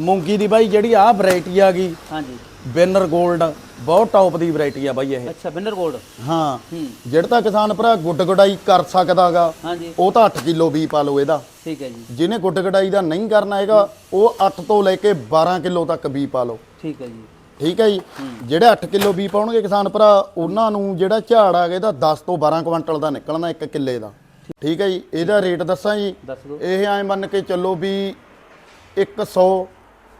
ਮੂੰਗੀ ਦੀ ਬਾਈ ਜਿਹੜੀ ਆਹ ਵੈਰਾਈਟੀ ਆ ਗਈ। ਹਾਂਜੀ। ਵਿਨਰ 골ਡ ਬਹੁਤ ਟੌਪ ਦੀ ਵੈਰਾਈਟੀ ਆ ਬਾਈ ਇਹ। ਅੱਛਾ ਬਿੰਦਰ ਗੋਲਡ ਹਾਂ। ਹੂੰ। ਜਿਹੜਾ ਤਾਂ ਕਿਸਾਨ ਭਰਾ ਗੁੱਡ ਗੜਾਈ ਕਰ ਸਕਦਾਗਾ ਉਹ ਤਾਂ 8 ਕਿਲੋ ਵੀ ਪਾ ਲਓ ਇਹਦਾ। ਠੀਕ ਹੈ ਜੀ। ਜਿਹਨੇ ਗੁੱਡ ਗੜਾਈ ਦਾ ਨਹੀਂ ਕਰਨਾ ਹੈਗਾ ਉਹ 8 ਤੋਂ ਲੈ ਕੇ 12 ਕਿਲੋ ਤੱਕ ਵੀ ਪਾ ਲਓ। ਠੀਕ ਹੈ ਜੀ। ਠੀਕ ਹੈ ਜੀ? ਜਿਹੜੇ 8 ਕਿਲੋ ਵੀ ਪਾਉਣਗੇ ਕਿਸਾਨ ਭਰਾ ਉਹਨਾਂ ਨੂੰ ਜਿਹੜਾ ਝਾੜ ਆ ਗਿਆ ਇਹਦਾ 10 ਤੋਂ 12 ਕੁਇੰਟਲ ਦਾ ਨਿਕਲਣਾ ਇੱਕ ਕਿੱਲੇ ਦਾ। ਠੀਕ ਹੈ ਜੀ? ਇਹਦਾ ਰੇਟ ਦੱਸਾਂ ਜੀ? ਦੱਸ ਦਿਓ। ਇਹ ਐ ਮੰਨ ਕੇ ਚੱਲੋ ਵੀ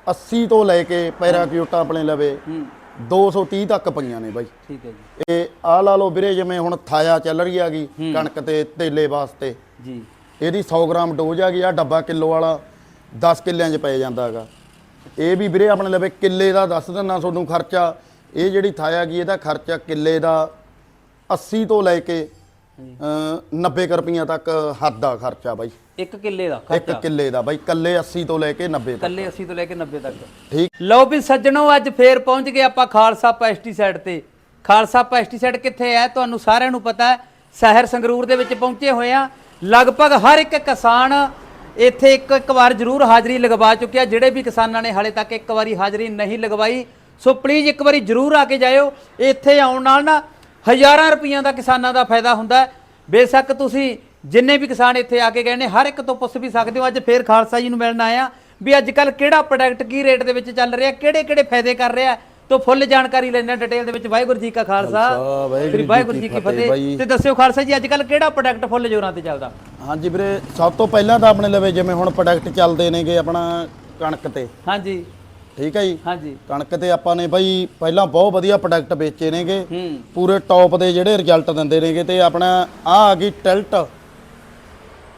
180 ਤੋਂ ਲੈ ਕੇ ਪੈਰਾਕਿਊਟਾ ਆਪਣੇ ਲਵੇ ਹੂੰ। 230 ਤੱਕ ਪਈਆਂ ਨੇ ਬਾਈ। ਠੀਕ ਹੈ ਜੀ। ਇਹ ਆ ਲਾ ਲਓ ਵੀਰੇ ਜਿਵੇਂ ਹੁਣ ਥਾਇਆ ਚੱਲ ਰਹੀ ਹੈਗੀ ਕਣਕ ਤੇ ਤੇਲੇ ਵਾਸਤੇ। ਜੀ। ਇਹਦੀ 100 ਗ੍ਰਾਮ ਡੋਜ਼ ਹੈਗੀ ਆ ਡੱਬਾ ਕਿਲੋ ਵਾਲਾ 10 ਕਿੱਲਿਆਂ 'ਚ ਪੈ ਜਾਂਦਾ ਹੈਗਾ। ਇਹ ਵੀ ਵੀਰੇ ਆਪਣੇ ਲਵੇ ਕਿੱਲੇ ਦਾ ਦੱਸ ਦਿੰਨਾ ਤੁਹਾਨੂੰ ਖਰਚਾ। ਇਹ ਜਿਹੜੀ ਥਾਇਆ ਗਈ ਇਹਦਾ ਖਰਚਾ ਕਿੱਲੇ ਦਾ 80 ਤੋਂ ਲੈ ਕੇ ਹਾਂਜੀ। ਅ, 90 ਕੁ ਰੁਪਈਆ ਤੱਕ ਹੱਦ ਦਾ ਖਰਚਾ ਬਾਈ। ਇੱਕ ਕਿੱਲੇ ਦਾ ਇੱਕ ਖਰਚਾ। ਕਿੱਲੇ ਦਾ ਬਾਈ ਕੱਲੇ 80 ਤੋਂ ਲੈ ਕੇ 90 ਤੱਕ। ਕੱਲੇ 80 ਤੋਂ ਲੈ ਕੇ 90 ਤੱਕ। ਠੀਕ। ਲਓ ਵੀ ਸੱਜਣੋ ਅੱਜ ਫੇਰ ਪਹੁੰਚ ਗਏ ਆਪਾਂ ਖਾਲਸਾ ਪੈਸਟੀਸਾਈਡ ਤੇ। ਖਾਲਸਾ ਪੈਸਟੀਸਾਈਡ ਕਿੱਥੇ ਹੈ? ਤੁਹਾਨੂੰ ਸਾਰਿਆਂ ਨੂੰ ਪਤਾ ਹੈ ਸ਼ਹਿਰ ਸੰਗਰੂਰ ਦੇ ਵਿੱਚ ਪਹੁੰਚੇ ਹੋਏ ਆ ਲਗਭਗ ਹਰ ਇੱਕ ਕਿਸਾਨ ਇੱਥੇ ਇੱਕ ਇੱਕ ਵਾਰ ਜ਼ਰੂਰ ਹਾਜ਼ਰੀ ਲਗਵਾ ਚੁੱਕਿਆ। ਜਿਹੜੇ ਵੀ ਕਿਸਾਨਾਂ ਨੇ ਹਾਲੇ ਤੱਕ ਇੱਕ ਵਾਰੀ ਹਾਜ਼ਰੀ ਨਹੀਂ ਲਗਵਾਈ ਸੋ ਪਲੀਜ਼ ਇੱਕ ਵਾਰੀ ਜ਼ਰੂਰ ਆ ਕੇ ਜਾਇਓ। ਇੱਥੇ ਆਉਣ ਨਾਲ ਨਾ ਹਜ਼ਾਰਾਂ ਰੁਪਈਆਂ ਦਾ ਕਿਸਾਨਾਂ ਦਾ ਫਾਇਦਾ ਹੁੰਦਾ ਹੈ। ਬੇਸ਼ੱਕ ਤੁਸੀਂ ਜਿੰਨੇ ਵੀ ਕਿਸਾਨ ਇੱਥੇ ਆ ਕੇ ਗਏ ਨੇ ਹਰ ਇੱਕ ਤੋਂ ਪੁੱਛ ਵੀ ਸਕਦੇ ਹੋ ਅੱਜ ਫੇਰ ਖਾਲਸਾ ਜੀ ਨੂੰ ਮਿਲਣ ਆਇਆ ਵੀ ਅੱਜ ਕੱਲ ਕਿਹੜਾ ਪ੍ਰੋਡਕਟ ਕੀ ਰੇਟ ਦੇ ਵਿੱਚ ਚੱਲ ਰਿਹਾ ਕਿਹੜੇ ਕਿਹੜੇ ਫਾਇਦੇ ਕਰ ਰਿਹਾ ਤੋਂ ਫੁੱਲ ਜਾਣਕਾਰੀ ਲੈਣਾ ਡਿਟੇਲ ਦੇ ਵਿੱਚ। ਵਾਹਿਗੁਰੂ ਜੀ ਕਾ ਖਾਲਸਾ। ਵਾਹਿਗੁਰੂ ਸ੍ਰੀ ਵਾਹਿਗੁਰੂ ਜੀ ਕੀ ਫਤਿਹ। ਤੇ ਦੱਸਿਓ ਖਾਲਸਾ ਜੀ ਅੱਜ ਕੱਲ ਕਿਹੜਾ ਪ੍ਰੋਡਕਟ ਫੁੱਲ ਜੋਰਾਂ ਤੇ ਚੱਲਦਾ? ਹਾਂਜੀ ਵੀਰੇ ਸਭ ਤੋਂ ਪਹਿਲਾਂ ਤਾਂ ਆਪਣੇ ਲਵੇ ਜਿਵੇਂ ਹੁਣ ਪ੍ਰੋਡਕਟ ਚੱਲਦੇ ਨੇਗੇ ਆਪਣਾ ਕਣਕ ਤੇ। ਹਾਂਜੀ। ਠੀਕ ਹੈ ਜੀ? ਹਾਂਜੀ। ਕਣਕ ਤੇ ਆਪਾਂ ਨੇ ਬਾਈ ਪਹਿਲਾਂ ਬਹੁਤ ਵਧੀਆ ਪ੍ਰੋਡਕਟ ਵੇਚੇ ਨੇਗੇ। ਪੂਰੇ ਟੌਪ ਦੇ ਜਿਹੜੇ ਰਿਜ਼ਲਟ ਦਿੰਦੇ ਨੇਗੇ ਤੇ ਆਪਣਾ ਆ ਆ ਗਈ ਟਿਲਟ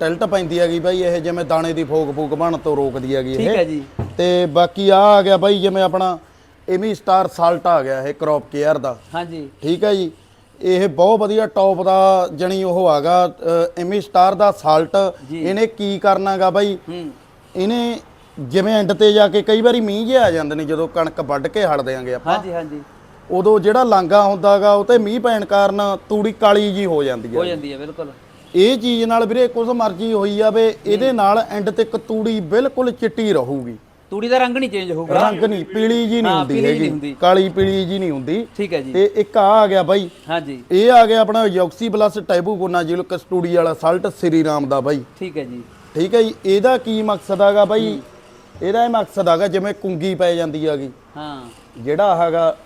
ਟਿਲਟ ਪੈਂਦੀ ਹੈਗੀ ਬਾਈ ਇਹ ਜਿਵੇਂ ਦਾਣੇ ਦੀ ਫੋਕ ਫੂਕ ਬਣ ਤੋਂ ਰੋਕਦੀ ਹੈਗੀ ਠੀਕ ਹੈ ਇਹ ਜੀ। ਤੇ ਬਾਕੀ ਆ ਆ ਗਿਆ ਬਾਈ ਜਿਵੇਂ ਆਪਣਾ ਇਮੀ ਸਟਾਰ ਸਾਲਟ ਆ ਗਿਆ ਇਹ ਕ੍ਰੌਪ ਕੇਅਰ ਦਾ। ਹਾਂਜੀ। ਠੀਕ ਹੈ ਜੀ। ਇਹ ਬਹੁਤ ਵਧੀਆ ਟੌਪ ਦਾ ਜਣੀ ਉਹ ਆਗਾ ਇਮੀ ਸਟਾਰ ਦਾ ਸਾਲਟ। ਜੀ। ਇਹਨੇ ਕੀ ਕਰਨਾਗਾ ਬਾਈ? ਇਹਨੇ ਜਿਵੇਂ ਐਂਡ ਤੇ ਜਾ ਕੇ ਕਈ ਵਾਰੀ ਮੀਂਹ ਜਿਹਾ ਆ ਜਾਂਦੇ ਨੇ ਜਦੋਂ ਕਣਕ ਵੱਢ ਕੇ ਹੜ ਦਿਆਂਗੇ ਆਪਾਂ। ਹਾਂਜੀ ਹਾਂਜੀ। ਉਦੋਂ ਜਿਹੜਾ ਲਾਂਗਾ ਹੁੰਦਾਗਾ ਉਹ ਤੇ ਮੀਂਹ ਪੈਣ ਕਾਰਨ ਤੂੜੀ ਕਾਲੀ ਜੀ ਹੋ ਜਾਂਦੀ ਹੋ। ਹੈ ਜਾਂਦੀ ਹੈ ਬਿਲਕੁਲ। ਇਹ ਚੀਜ਼ ਨਾਲ ਵੀਰੇ ਕੁਝ ਮਰਜ਼ੀ ਹੋਈ ਜਾਵੇ ਇਹਦੇ ਨਾਲ ਐਂਡ ਤੱਕ ਤੂੜੀ ਬਿਲਕੁਲ ਚਿੱਟੀ ਰਹੂਗੀ। ਤੂੜੀ ਦਾ ਰੰਗ ਨਹੀਂ ਚੇਂਜ ਹੋਊਗਾ। ਰੰਗ ਨਹੀਂ ਪੀਲੀ ਜੀ ਨਹੀਂ ਹੁੰਦੀ ਹੈਗੀ। ਕਾਲੀ ਪੀਲੀ ਜੀ ਨਹੀਂ ਹੁੰਦੀ। ਠੀਕ ਹੈ ਜੀ। ਤੇ ਇੱਕ ਆ ਆ ਗਿਆ ਬਾਈ। ਹਾਂਜੀ। ਇਹ ਆ ਗਿਆ ਆਪਣਾ ਯੌਕਸੀ ਪਲੱਸ ਟੈਬੂ ਕੋਨਾ ਜਿਲ ਕਸਟੂਡੀ ਵਾਲਾ ਸਾਲਟ ਸ੍ਰੀ ਰਾਮ ਦਾ ਬਾਈ। ਠੀਕ ਹੈ ਜੀ। ਠੀਕ ਹੈ ਜੀ ਇਹਦਾ ਕੀ ਮਕਸਦ ਹੈਗਾ ਬਾਈ? ਇਹਦਾ ਇਹ ਮਕਸਦ ਹੈਗਾ ਜਿਵੇਂ ਕੁੰਗੀ ਪੈ ਜਾਂਦੀ ਹੈਗੀ। ਹਾਂ। ਜਿਹੜਾ ਹੈਗਾ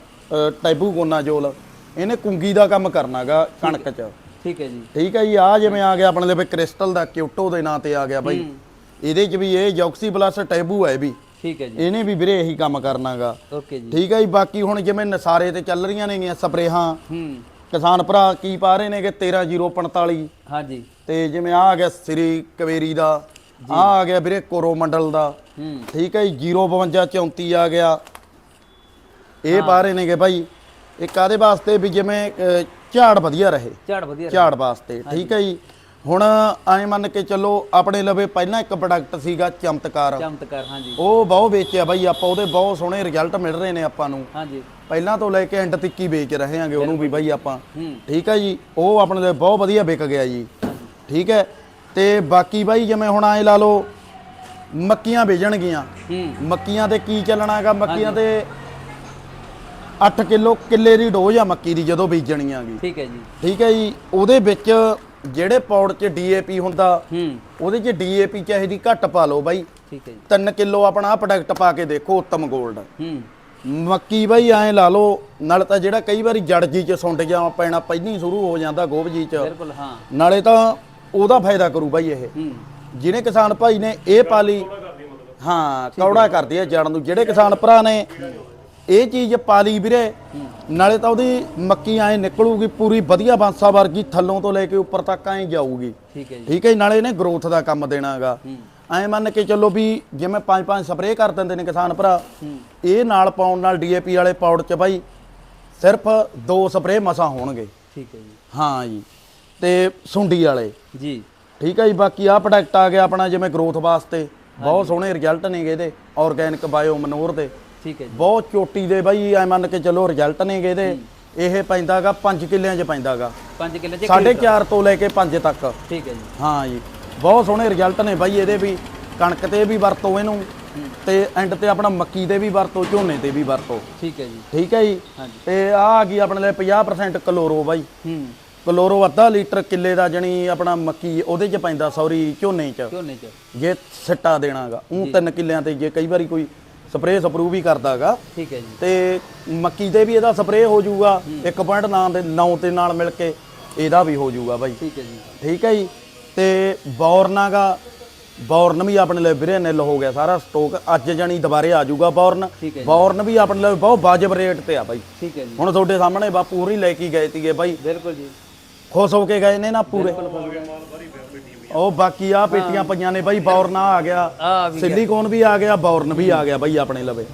ਟੈਬੂ ਕੋਨਾ ਜੋਲ ਇਹਨੇ ਕੁੰਗੀ ਦਾ ਕੰਮ ਕਰਨਾਗਾ ਕਣਕ 'ਚ। ਠੀਕ ਹੈ ਜੀ। ਠੀਕ ਹੈ ਜੀ ਆ ਜਿਵੇਂ ਆ ਗਿਆ ਆਪਣੇ ਲਈ ਕ੍ਰਿਸਟਲ ਦਾ ਕਿਊਟੋ ਦੇ ਨਾਂ ਤੇ ਆ ਗਿਆ ਬਾਈ। ਇਹਦੇ 'ਚ ਵੀ ਇਹ ਯੌਕਸੀ ਪਲੱਸ ਟੈਬੂ ਹੈ ਇਹ ਵੀ। ਠੀਕ ਹੈ ਜੀ। ਇਹਨੇ ਵੀ ਵੀਰੇ ਇਹੀ ਕੰਮ ਕਰਨਾਗਾ। ਓਕੇ ਜੀ। ਠੀਕ ਹੈ ਜੀ ਬਾਕੀ ਹੁਣ ਜਿਵੇਂ ਨਸਾਰੇ ਤੇ ਚੱਲ ਰਹੀਆਂ ਨੇਗੀਆਂ ਸਪਰੇਹਾਂ। ਹੂੰ। ਕਿਸਾਨ ਭਰਾ ਕੀ ਪਾ ਰਹੇ ਨੇਗੇ? 13045 ਹਾਂਜੀ। ਤੇ ਜਿਵੇਂ ਆ ਆ ਗਿਆ ਸ੍ਰੀ ਕਵੇਰੀ ਦਾ। ਆ ਆ ਗਿਆ ਵੀਰੇ ਕੋਰੋਮੰਡਲ ਦਾ। ਹੂੰ। ਠੀਕ ਹੈ ਜੀ 052 34 ਆ ਗਿਆ। ਇਹ ਪਾ ਰਹੇ ਨੇਗੇ ਭਾਈ ਇੱਕ ਆਦੇ ਵਾਸਤੇ ਵੀ ਜਿਵੇਂ ਝਾੜ ਵਧੀਆ ਰਹੇ। ਝਾੜ ਵਧੀਆ ਝਾੜ ਵਾਸਤੇ ਠੀਕ ਹੈ ਜੀ। ਹੁਣ ਐ ਮੰਨ ਕੇ ਚੱਲੋ ਆਪਣੇ ਲਵੇ ਪਹਿਲਾਂ ਇੱਕ ਪ੍ਰੋਡਕਟ ਸੀਗਾ ਚਮਤਕਾਰ। ਚਮਤਕਾਰ ਹਾਂਜੀ। ਉਹ ਬਹੁਤ ਵੇਚਿਆ ਬਾਈ ਆਪਾਂ ਉਹਦੇ ਬਹੁਤ ਸੋਹਣੇ ਰਿਜ਼ਲਟ ਮਿਲ ਰਹੇ ਨੇ ਆਪਾਂ ਨੂੰ। ਹਾਂਜੀ। ਪਹਿਲਾਂ ਤੋਂ ਲੈ ਕੇ ਐਂਡ ਤੱਕ ਹੀ ਵੇਚ ਰਹੇ ਆਂਗੇ ਉਹਨੂੰ ਵੀ ਬਾਈ ਆਪਾਂ। ਠੀਕ ਹੈ ਜੀ ਉਹ ਆਪਣੇ ਲਈ ਬਹੁਤ ਵਧੀਆ ਵਿਕ ਗਿਆ ਜੀ। ਠੀਕ ਹੈ ਤੇ ਬਾਕੀ ਬਾਈ ਜਿਵੇਂ ਹੁਣ ਐ ਲਾ ਲਓ ਮੱਕੀਆਂ ਵੇਚਣਗੀਆਂ। ਮੱਕੀਆਂ ਤੇ ਕੀ ਚੱਲਣਾ ਹੈਗਾ ਮੱਕੀਆਂ ਤੇ 8 ਕਿਲੋ ਕਿੱਲੇ ਦੀ ਡੋਜ਼ ਆ ਮੱਕੀ ਦੀ ਜਦੋਂ ਬੀਜਣੀਆਂ ਗੀ ਠੀਕ ਹੈ ਜੀ। ਠੀਕ ਹੈ ਜੀ ਉਹਦੇ ਵਿੱਚ ਜਿਹੜੇ ਪੌੜ 'ਚ ਡੀਏਪੀ ਹੁੰਦਾ ਹੂੰ। ਉਹਦੇ 'ਚ ਡੀਏਪੀ ਚਾਹੀਦੀ ਘੱਟ ਪਾ ਲਓ ਬਾਈ। ਠੀਕ ਹੈ ਜੀ। 3 ਕਿਲੋ ਆਪਣਾ ਪ੍ਰੋਡਕਟ ਪਾ ਕੇ ਦੇਖੋ ਉੱਤਮ 골ਡ ਹੂੰ। ਮੱਕੀ ਬਾਈ ਐਂ ਲਾ ਲਓ ਨਾਲ ਤਾਂ ਜਿਹੜਾ ਕਈ ਵਾਰੀ ਜੜ ਜੀ ਚ ਸੁੰਡ ਜਾ ਪੈਣਾ ਪਹਿਲਾਂ ਹੀ ਸ਼ੁਰੂ ਹੋ ਜਾਂਦਾ ਗੋਭ ਜੀ ਚ। ਬਿਲਕੁਲ ਹਾਂ। ਨਾਲੇ ਤਾਂ ਉਹਦਾ ਫਾਇਦਾ ਕਰੂ ਬਾਈ ਇਹ। ਹੂੰ। ਜਿਹਨੇ ਕਿਸਾਨ ਭਾਈ ਨੇ ਇਹ ਪਾਲੀ ਹਾਂ ਕੌੜਾ ਕਰਦੀ ਹੈ ਜੜ ਨੂੰ। ਜਿਹੜੇ ਕਿਸਾਨ ਭਰਾ ਨੇ ਇਹ ਚੀਜ਼ ਪਾਲੀ ਵੀਰੇ। ਨਾਲੇ ਤਾਂ ਉਹਦੀ ਮੱਕੀ ਐਂ ਨਿਕਲੂਗੀ ਪੂਰੀ ਵਧੀਆ ਬਾਂਸਾ ਵਰਗੀ ਥੱਲੋਂ ਤੋਂ ਲੈ ਕੇ ਉੱਪਰ ਤੱਕ ਐਂ ਜਾਊਗੀ। ਠੀਕ ਹੈ ਜੀ। ਠੀਕ ਹੈ ਜੀ, ਨਾਲੇ ਇਹਨੇ ਗਰੋਥ ਦਾ ਕੰਮ ਦੇਣਾਗਾ ਐਂ ਮੰਨ ਕੇ ਚੱਲੋ ਵੀ ਜਿਵੇਂ ਪੰਜ ਪੰਜ ਸਪਰੇਅ ਕਰ ਦਿੰਦੇ ਨੇ ਕਿਸਾਨ ਭਰਾ। ਇਹ ਨਾਲ ਪਾਉਣ ਨਾਲ ਡੀਏਪੀ ਵਾਲੇ ਪਾਉਡ ਚ ਬਾਈ ਸਿਰਫ ਦੋ ਸਪਰੇਅ ਮਸਾ ਹੋਣਗੇ। ਠੀਕ ਹੈ ਜੀ। ਹਾਂ ਜੀ ਤੇ ਸੁੰਡੀ ਵਾਲੇ। ਜੀ। ਠੀਕ ਹੈ ਜੀ ਬਾਕੀ ਆਹ ਪ੍ਰੋਡਕਟ ਆ ਗਿਆ ਆਪਣਾ ਜਿਵੇਂ ਗਰੋਥ ਵਾਸਤੇ। ਬਹੁਤ ਸੋਹਣੇ ਰਿਜ਼ਲਟ ਨੇਗੇ ਇਹਦੇ ਆਰਗੈਨਿਕ ਬਾਇਓ ਮਨੋਰ ਦੇ। ਠੀਕ ਹੈ ਜੀ। ਬਹੁਤ ਚੋਟੀ ਦੇ ਬਾਈ ਐ ਮੰਨ ਕੇ ਚੱਲੋ ਰਿਜ਼ਲਟ ਨੇਗੇ ਇਹਦੇ। ਇਹ ਪੈਂਦਾਗਾ 5 ਕਿੱਲਿਆਂ 'ਚ ਪੈਂਦਾਗਾ। 5 ਕਿਲੋ ਚ ਸਾਢੇ ਚਾਰ ਤੋਂ ਲੈ ਕੇ 5 ਤੱਕ। ਠੀਕ ਹੈ ਜੀ। ਹਾਂ ਜੀ। ਬਹੁਤ ਸੋਹਣੇ ਰਿਜ਼ਲਟ ਨੇ ਬਾਈ ਇਹਦੇ ਵੀ। ਕਣਕ ਤੇ ਵੀ ਵਰਤੋ ਇਹਨੂੰ। ਤੇ ਐਂਡ ਤੇ ਆਪਣਾ ਮੱਕੀ ਤੇ ਵੀ ਵਰਤੋ ਝੋਨੇ ਤੇ ਵੀ ਵਰਤੋ। ਠੀਕ ਹੈ ਜੀ। ਠੀਕ ਹੈ ਜੀ। ਤੇ ਆ ਆ ਗਈ ਆਪਣੇ ਲਈ 50% ਕਲੋਰੋ ਬਾਈ। ਹੂੰ। ਕਲੋਰੋ ਅੱਧਾ ਲੀਟਰ ਕਿੱਲੇ ਦਾ ਜਣੀ ਆਪਣਾ ਮੱਕੀ ਉਹਦੇ ਚ ਪੈਂਦਾ ਸੌਰੀ ਝੋਨੇ ਚ। ਝੋਨੇ ਚ। ਜੇ ਸਿੱਟਾ ਦੇਣਾਗਾ। ਉਹ ਤਿੰਨ ਕਿੱਲਿਆਂ ਤੇ ਜੇ ਕਈ ਵਾਰੀ ਕੋਈ ਸਪਰੇਅ ਸਪਰੂ ਵੀ ਕਰਦਾਗਾ। ਠੀਕ ਹੈ ਜੀ। ਤੇ ਮੱਕੀ ਤੇ ਵੀ ਇਹਦਾ ਸਪਰੇਅ ਹੋ ਜਾਊਗਾ 1.9 ਦੇ 9 ਤੇ ਨਾਲ ਮਿਲ ਕੇ ਇਹਦਾ ਵੀ ਹੋ ਜਾਊਗਾ ਬਾਈ। ਠੀਕ ਹੈ ਜੀ। ਠੀਕ ਹੈ ਜੀ। ਤੇ ਬੌਰਨਾਗਾ ਬੌਰਨ ਵੀ ਆਪਣੇ ਲਈ ਵੀਰੇ ਨਿਲ ਹੋ ਗਿਆ ਸਾਰਾ ਸਟਾਕ ਅੱਜ ਜਣੀ ਦੁਬਾਰੇ ਆ ਜਾਊਗਾ ਬੌਰਨ। ਬੌਰਨ ਵੀ ਆਪਣੇ ਲਈ ਬਹੁਤ ਵਾਜਬ ਰੇਟ ਤੇ ਆ ਬਾਈ। ਠੀਕ ਹੈ ਜੀ। ਹੁਣ ਤੁਹਾਡੇ ਸਾਹਮਣੇ ਬਾਪੂ ਹੋਰੀ ਲੈ ਕੇ ਗਏ ਸੀਗੇ ਬਾਈ। ਬਿਲਕੁਲ ਜੀ। ਖੁਸ਼ ਹੋ ਕੇ ਗਏ ਨੇ ਨਾ ਪੂਰੇ। ਉਹ ਬਾਕੀ ਆ ਪੇਟੀਆਂ ਪਈਆਂ ਨੇ ਬਾਈ ਬੌਰਨਾ ਆ ਗਿਆ। ਸਿਲੀਕੋਨ ਵੀ ਆ ਗਿਆ ਬੌਰਨ ਵੀ ਆ ਗਿਆ ਬਾਈ ਆਪਣੇ ਲਵੇ।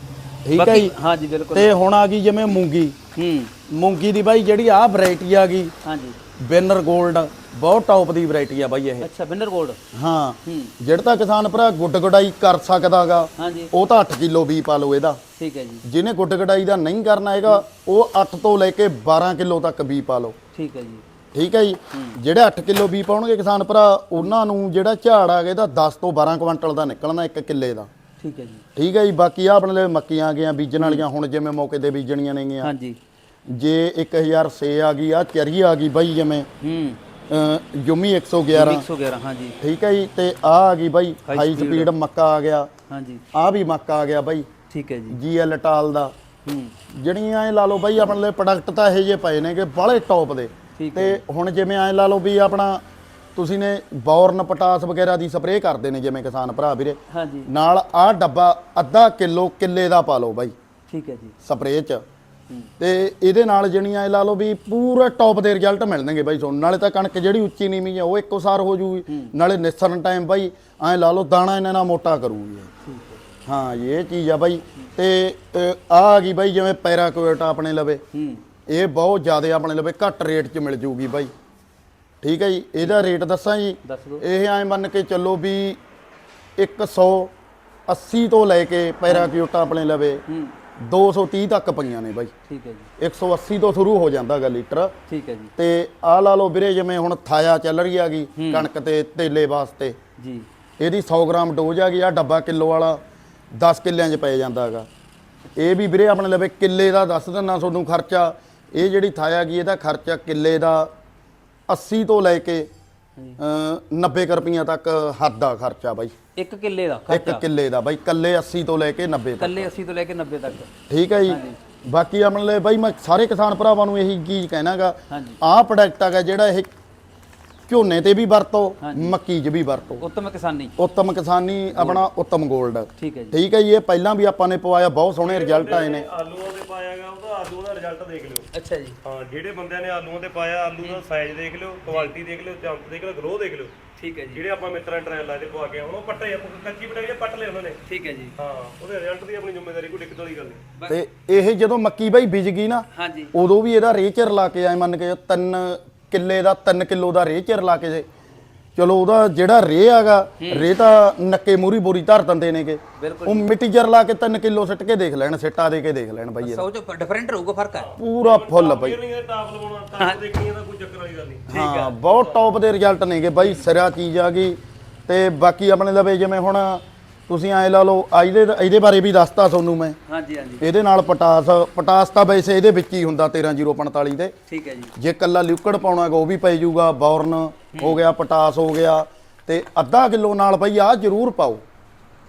ਠੀਕ ਹੈ ਜੀ? ਹਾਂ ਜੀ ਬਿਲਕੁਲ। ਤੇ ਹੁਣ ਆ ਗਈ ਜਿਵੇਂ ਮੂੰਗੀ। ਹੂੰ। ਮੂੰਗੀ ਦੀ ਬਾਈ ਜਿਹੜੀ ਆ ਵੈਰਾਈਟੀ ਆ ਗਈ। ਹਾਂ ਜੀ ਬਿਨਰ 골ਡ ਬਹੁਤ ਟੌਪ ਦੀ ਵੈਰਾਈਟੀ ਆ ਬਾਈ ਇਹ। ਅੱਛਾ ਬਿੰਦਰ ਗੋਲਡ। ਹਾਂ। ਹੂੰ। ਜਿਹੜਾ ਤਾਂ ਕਿਸਾਨ ਭਰਾ ਗੁੱਡ ਗੜਾਈ ਕਰ ਸਕਦਾਗਾ ਹਾਂ ਜੀ ਉਹ ਤਾਂ 8 ਕਿਲੋ ਵੀ ਪਾ ਲਓ ਇਹਦਾ। ਠੀਕ ਹੈ ਜੀ। ਜਿਹਨੇ ਗੁੱਡ ਗੜਾਈ ਦਾ ਨਹੀਂ ਕਰਨਾ ਹੈਗਾ ਉਹ 8 ਤੋਂ ਲੈ ਕੇ 12 ਕਿਲੋ ਤੱਕ ਵੀ ਪਾ ਲਓ। ਠੀਕ ਹੈ ਜੀ। ਠੀਕ ਹੈ ਜੀ? ਜਿਹੜੇ 8 ਕਿਲੋ ਵੀ ਪਾਉਣਗੇ ਕਿਸਾਨ ਭਰਾ ਉਹਨਾਂ ਨੂੰ ਜਿਹੜਾ ਝਾੜ ਆ ਗਿਆ ਇਹਦਾ 10 ਤੋਂ 12 ਕੁਇੰਟਲ ਦਾ ਨਿਕਲਣਾ ਇੱਕ ਕਿੱਲੇ ਦਾ। ਠੀਕ ਹੈ ਜੀ। ਠੀਕ ਹੈ ਜੀ? ਬਾਕੀ ਆ ਆਪਣੇ ਲਈ ਮੱਕੀਆਂ ਗਈਆਂ ਬੀਜਣ ਵਾਲੀਆਂ ਹੁਣ ਜਿਵੇਂ ਮੌਕੇ ਤੇ ਬੀਜਣੀਆਂ ਨੇਗੀਆਂ। ਹਾਂ ਜੀ ਜੇ 1006 ਆ ਗਈ ਆ ਚਰੀ ਆ ਗਈ ਬਾਈ ਜਿਵੇਂ। ਹੂੰ। ਜੁਮੀ 111 111 ਹਾਂ ਜੀ ਠੀਕ ਹੈ ਜੀ? ਤੇ ਆ ਆ ਗਈ ਬਾਈ ਹਾਈ। ਸਪੀਡ ਮੱਕਾ ਆ ਗਿਆ। ਹਾਂ ਜੀ ਆ ਵੀ ਮੱਕਾ ਆ ਗਿਆ ਬਾਈ। ਠੀਕ ਹੈ ਜੀ। ਜੀਐਲ ਟਾਲ ਦਾ। ਹੂੰ। ਜਿਹੜੀਆਂ ਇਹ ਲਾ ਲਓ ਬਾਈ ਆਪਣੇ ਲਈ ਪ੍ਰੋਡਕਟ ਤਾਂ ਇਹੋ ਜਿਹੇ ਪਏ ਨੇ ਕਿ ਬਾਹਲੇ ਟੌਪ ਦੇ। ਤੇ ਹੁਣ ਜਿਵੇਂ ਐ ਲਾ ਲਓ ਵੀ ਆਪਣਾ ਤੁਸੀਂ ਨੇ ਬੌਰਨ ਪਟਾਸ ਵਗੈਰਾ ਦੀ ਸਪਰੇਅ ਕਰਦੇ ਨੇ ਜਿਵੇਂ ਕਿਸਾਨ ਭਰਾ ਵੀਰੇ। ਹਾਂ ਜੀ ਨਾਲ ਆਹ ਡੱਬਾ ਅੱਧਾ ਕਿਲੋ ਕਿੱਲੇ ਦਾ ਪਾ ਲਓ ਬਾਈ। ਠੀਕ ਹੈ ਜੀ। ਸਪਰੇਅ ਚ। ਤੇ ਇਹਦੇ ਨਾਲ ਜਿਹੜੀਆਂ ਇਹ ਲਾ ਲਓ ਵੀ ਪੂਰਾ ਟੌਪ ਦੇ ਰਿਜ਼ਲਟ ਮਿਲਣਗੇ ਬਾਈ ਤੁਹਾਨੂੰ। ਨਾਲੇ ਤਾਂ ਕਣਕ ਜਿਹੜੀ ਉੱਚੀ ਨੀਵੀਂ ਆ ਉਹ ਇੱਕੋ ਸਾਰ ਹੋ ਜੂਗੀ। ਨਾਲੇ ਨਿਸਰਨ ਟਾਈਮ ਬਾਈ ਐ ਲਾ ਲਓ ਦਾਣਾ ਇਹਨਾਂ ਨਾਲ ਮੋਟਾ ਕਰੂਗੀ। ਹੈ। ਇਹ ਚੀਜ਼ ਆ ਬਾਈ। ਤੇ ਆ ਆ ਗਈ ਬਾਈ ਜਿਵੇਂ ਪੈਰਾਕੋਟ ਆਪਣੇ ਲਵੇ। ਹੂੰ। ਇਹ ਬਹੁਤ ਜ਼ਿਆਦਾ ਆਪਣੇ ਲਵੇ ਘੱਟ ਰੇਟ 'ਚ ਮਿਲ ਜੂਗੀ ਬਾਈ। ਠੀਕ ਹੈ ਜੀ ਇਹਦਾ ਰੇਟ ਦੱਸਾਂ ਜੀ? ਦੱਸ ਦਿਓ। ਇਹ ਐਂ ਮੰਨ ਕੇ ਚੱਲੋ ਵੀ 180 ਤੋਂ ਲੈ ਕੇ ਪੈਰਾਕਿਊਟ ਆਪਣੇ ਲਵੇ ਹੂੰ। 230 ਤੱਕ ਪਈਆਂ ਨੇ ਬਾਈ। ਠੀਕ ਹੈ ਜੀ। 180 ਤੋਂ ਸ਼ੁਰੂ ਹੋ ਜਾਂਦਾ ਗਾ ਲੀਟਰ। ਠੀਕ ਹੈ ਜੀ। ਤੇ ਆ ਲਾ ਲਓ ਵੀਰੇ ਜਿਵੇਂ ਹੁਣ ਥਾਇਆ ਚੱਲ ਰਹੀ ਆਗੀ ਕਣਕ ਤੇ ਤੇਲੇ ਵਾਸਤੇ। ਜੀ। ਇਹਦੀ 100 ਗ੍ਰਾਮ ਡੋਜ਼ ਆ ਗਈ ਆ ਡੱਬਾ ਕਿਲੋ ਵਾਲਾ 10 ਕਿੱਲਿਆਂ 'ਚ ਪੈ ਜਾਂਦਾ ਹੈਗਾ ਇਹ ਵੀ ਵੀਰੇ ਆਪਣੇ ਲਵੇ ਕਿੱਲੇ ਦਾ ਦੱਸ ਦਿੰਨਾ ਤੁਹਾਨੂੰ ਖਰਚਾ। ਇਹ ਜਿਹੜੀ ਥਾਇਆ ਗਈ ਇਹਦਾ ਖਰਚਾ ਕਿੱਲੇ ਦਾ 80 ਤੋਂ ਲੈ ਕੇ ਅ, 90 ਕੁ ਰੁਪਈਆ ਤੱਕ ਹੱਦ ਦਾ ਖਰਚਾ ਬਾਈ। ਇੱਕ ਕਿੱਲੇ ਦਾ ਇੱਕ ਖਰਚਾ? ਕਿੱਲੇ ਦਾ ਬਾਈ ਕੱਲੇ 80 ਤੋਂ ਲੈ ਕੇ 90 ਤੱਕ। ਕੱਲੇ 80 ਤੋਂ ਲੈ ਕੇ 90 ਤੱਕ। ਠੀਕ ਹੈ ਜੀ। ਬਾਕੀ ਲਈ ਬਾਈ ਮੈਂ ਸਾਰੇ ਕਿਸਾਨ ਭਰਾਵਾਂ ਨੂੰ ਇਹੀ ਚੀਜ਼ ਕਹਿਣਾਗਾ ਹਾਂਜੀ। ਆਹ ਪ੍ਰੋਡਕਟ ਹੈਗਾ ਜਿਹੜਾ ਇਹ ਝੋਨੇ ਤੇ ਵੀ ਵਰਤੋ ਮੱਕੀ 'ਚ ਵੀ ਵਰਤੋ। ਉੱਤਮ ਕਿਸਾਨੀ। ਉੱਤਮ ਕਿਸਾਨੀ ਆਪਣਾ ਉੱਤਮ 골ਡ ਠੀਕ ਹੈ ਜੀ। ਠੀਕ ਹੈ ਜੀ ਇਹ ਪਹਿਲਾਂ ਵੀ ਆਪਾਂ ਨੇ ਪਵਾਇਆ ਬਹੁਤ ਸੋਹਣੇ ਰਿਜ਼ਲਟ ਆਏ ਨੇ। ਆਲੂਆਂ ਤੇ ਪਾਇਆਗਾ ਉਹਦਾ ਆਲੂਆਂ ਦਾ ਰਿਜ਼ਲਟ ਦੇਖ ਲਿਓ। ਅੱਛਾ ਜੀ। ਹਾਂ ਜਿਹੜੇ ਬੰਦਿਆਂ ਨੇ ਆਲੂਆਂ ਤੇ ਪਾਇਆ ਆਲੂ ਦਾ ਸਾਈਜ਼ ਦੇਖ ਲਿਓ ਕੁਆਲਿਟੀ ਦੇਖ ਲਿਓ ਚਮਕ ਦੇਖ ਲਿਓ ਗਰੋ ਦੇਖ ਲਿਓ। ਠੀਕ ਹੈ ਜੀ। ਜਿਹੜੇ ਆਪਾਂ ਮਿੱਤਰਾਂ ਟ੍ਰਾਇਲ ਲਾਏ ਤੇ ਪਵਾ ਕੇ ਹੁਣ ਉਹ ਪੱਟੇ ਆ, ਕੱਚੀ ਪਟਾਈ ਦੇ ਪੱਟ ਲਏ ਉਹਨਾਂ ਨੇ। ਠੀਕ ਹੈ ਜੀ। ਹਾਂ ਉਹਦੇ ਰਿਜ਼ਲਟ ਦੀ ਆਪਣੀ ਜ਼ਿੰਮੇਵਾਰੀ ਕੋਈ ਦਿੱਕਤ ਵਾਲੀ ਗੱਲ ਨਹੀਂ। ਤੇ ਇਹ ਜਦੋਂ ਮੱਕੀ ਬਾਈ ਬੀਜ ਗਈ ਨਾ ਹਾਂਜੀ ਉਦੋਂ ਵੀ ਇਹਦਾ ਰੇਚਰ ਲਾ ਕੇ ਆਏ ਮੰਨ ਕੇ 3 ਕਿੱਲੇ ਦਾ 3 ਕਿਲੋ ਦਾ ਰੇਚਰ ਲਾ ਕੇ ਚਲੋ ਉਹਦਾ ਜਿਹੜਾ ਰੇ ਹੈਗਾ ਰੇ ਤਾਂ ਨੱਕੇ ਮੂਰੀ ਬੋਰੀ ਧਰ ਦਿੰਦੇ ਨੇਗੇ। ਉਹ ਮਿੱਟੀ ਜਰ ਲਾ ਕੇ 3 ਕਿਲੋ ਸਿੱਟ ਕੇ ਦੇਖ ਲੈਣ ਸਿੱਟਾ ਦੇ ਕੇ ਦੇਖ ਲੈਣ ਬਾਈ ਸੌ ਚ ਡਿਫਰੈਂਟ ਰਹੂਗਾ ਫ਼ਰਕ ਹੈ। ਪੂਰਾ ਫੁੱਲ ਬਾਈ। ਨਹੀਂ ਇਹ ਟਾਪ ਲਵਾਉਣਾ ਟਾਪ ਦੇਖਣੀ ਇਹਦਾ ਕੋਈ ਚੱਕਰ ਵਾਲੀ ਗੱਲ ਨਹੀਂ। ਹਾਂ। ਬਹੁਤ ਟੌਪ ਦੇ ਰਿਜ਼ਲਟ ਨੇਗੇ ਬਾਈ ਸਿਰਾ ਚੀਜ਼ ਆ ਗਈ। ਤੇ ਬਾਕੀ ਆਪਣੇ ਲਵੇ ਜਿਵੇਂ ਹੁਣ ਤੁਸੀਂ ਐ ਲਾ ਲਓ ਆ ਇਹਦੇ ਇਹਦੇ ਬਾਰੇ ਵੀ ਦੱਸਤਾ ਤੁਹਾਨੂੰ ਮੈਂ। ਹਾਂਜੀ ਹਾਂਜੀ। ਇਹਦੇ ਨਾਲ ਪਟਾਸ ਪਟਾਸ ਤਾਂ ਵੈਸੇ ਇਹਦੇ ਵਿੱਚ ਹੀ ਹੁੰਦਾ 13045 ਦੇ। ਠੀਕ ਹੈ ਜੀ। ਜੇ ਕੱਲਾ ਲਿਕਵਿਡ ਪਾਉਣਾ ਹੈਗਾ ਉਹ ਵੀ ਪੈ ਜਾਊਗਾ ਬੌਰਨ ਹੋ ਗਿਆ ਪਟਾਸ ਹੋ ਗਿਆ। ਤੇ ਅੱਧਾ ਕਿਲੋ ਨਾਲ ਬਈ ਆ ਜ਼ਰੂਰ ਪਾਓ